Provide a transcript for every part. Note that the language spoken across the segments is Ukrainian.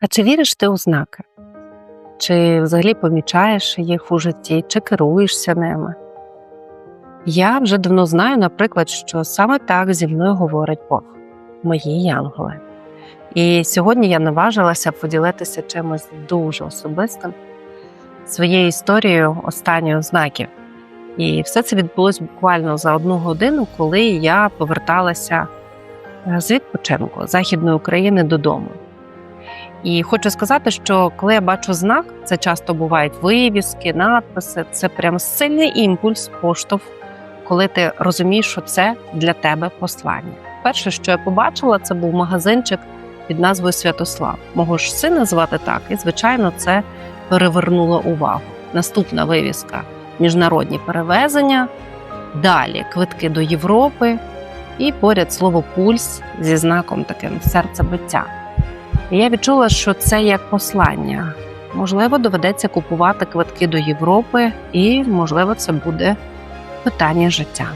А чи віриш ти у знаки? Чи взагалі помічаєш їх у житті, чи керуєшся ними? Я вже давно знаю, наприклад, що саме так зі мною говорить Бог, мої янголи. І сьогодні я наважилася поділитися чимось дуже особистим, своєю історією останньої знаків. І все це відбулось буквально за одну годину, коли я поверталася е, з відпочинку Західної України додому. І хочу сказати, що коли я бачу знак, це часто бувають вивіски, надписи, це прям сильний імпульс, поштовх, коли ти розумієш, що це для тебе послання. Перше, що я побачила, це був магазинчик під назвою Святослав. Мого ж сина звати так, і звичайно, це перевернуло увагу. Наступна вивіска міжнародні перевезення, далі квитки до Європи і поряд слово пульс зі знаком таким серцебиття. І я відчула, що це як послання. Можливо, доведеться купувати квитки до Європи, і, можливо, це буде питання життя.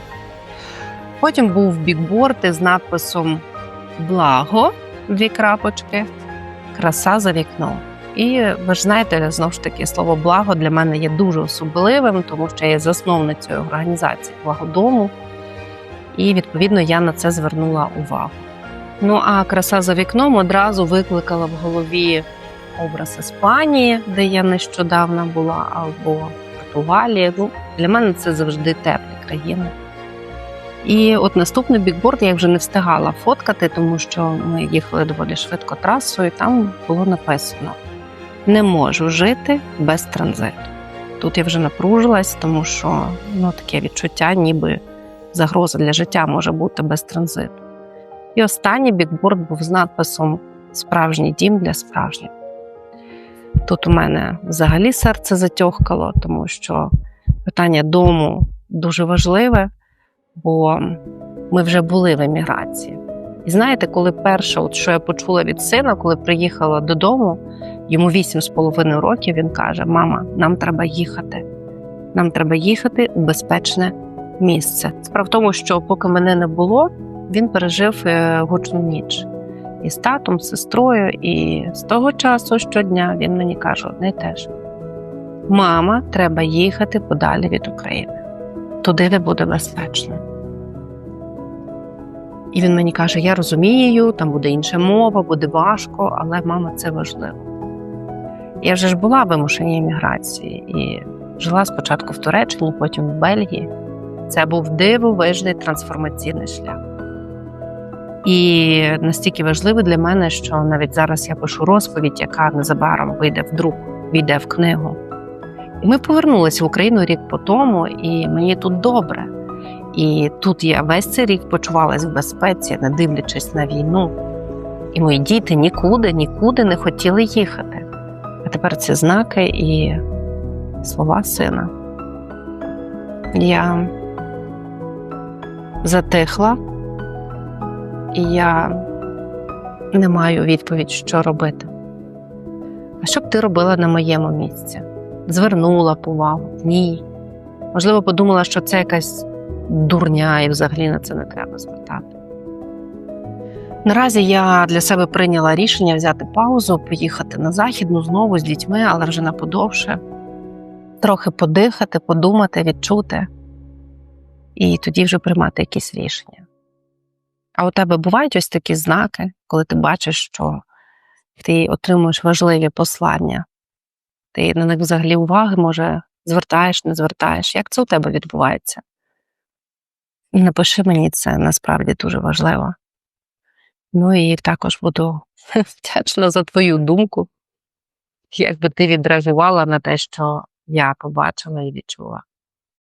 Потім був бікборд із надписом Благо дві крапочки, краса за вікном. І ви ж знаєте, знову ж таки, слово благо для мене є дуже особливим, тому що я є засновницею організації Благодому, і відповідно я на це звернула увагу. Ну а краса за вікном одразу викликала в голові образ Іспанії, де я нещодавно була, або Португалії. Ну, для мене це завжди теплі країни. І от наступний бікборд я вже не встигала фоткати, тому що ми їхали доволі швидко трасою, і там було написано: не можу жити без транзиту. Тут я вже напружилась, тому що ну, таке відчуття, ніби загроза для життя може бути без транзиту. І останній бікборд був з надписом Справжній дім для справжніх. Тут у мене взагалі серце затьохкало, тому що питання дому дуже важливе, бо ми вже були в еміграції. І знаєте, коли перше, от що я почула від сина, коли приїхала додому, йому вісім з половиною років, він каже: Мама, нам треба їхати. Нам треба їхати у безпечне місце. Справа в тому, що поки мене не було, він пережив е, гучну ніч і з татом, з сестрою. І з того часу щодня він мені каже одне й те ж: Мама, треба їхати подалі від України, туди, де буде безпечно. І він мені каже: Я розумію, там буде інша мова, буде важко, але мама, це важливо. Я вже ж була в вимушеній еміграції і жила спочатку в Туреччині, потім в Бельгії. Це був дивовижний трансформаційний шлях. І настільки важливо для мене, що навіть зараз я пишу розповідь, яка незабаром вийде в друк, війде в книгу. І ми повернулися в Україну рік по тому, і мені тут добре. І тут я весь цей рік почувалась в безпеці, не дивлячись на війну. І мої діти нікуди, нікуди не хотіли їхати. А тепер ці знаки і слова сина. Я затихла, і я не маю відповідь, що робити. А що б ти робила на моєму місці? Звернула б увагу? Ні. Можливо, подумала, що це якась дурня, і взагалі на це не треба звертати. Наразі я для себе прийняла рішення взяти паузу, поїхати на західну знову з дітьми, але вже на подовше, трохи подихати, подумати, відчути і тоді вже приймати якісь рішення. А у тебе бувають ось такі знаки, коли ти бачиш, що ти отримуєш важливі послання, ти на них взагалі уваги, може, звертаєш, не звертаєш. Як це у тебе відбувається? Напиши мені це насправді дуже важливо. Ну і також буду вдячна за твою думку, якби ти відреагувала на те, що я побачила і відчула.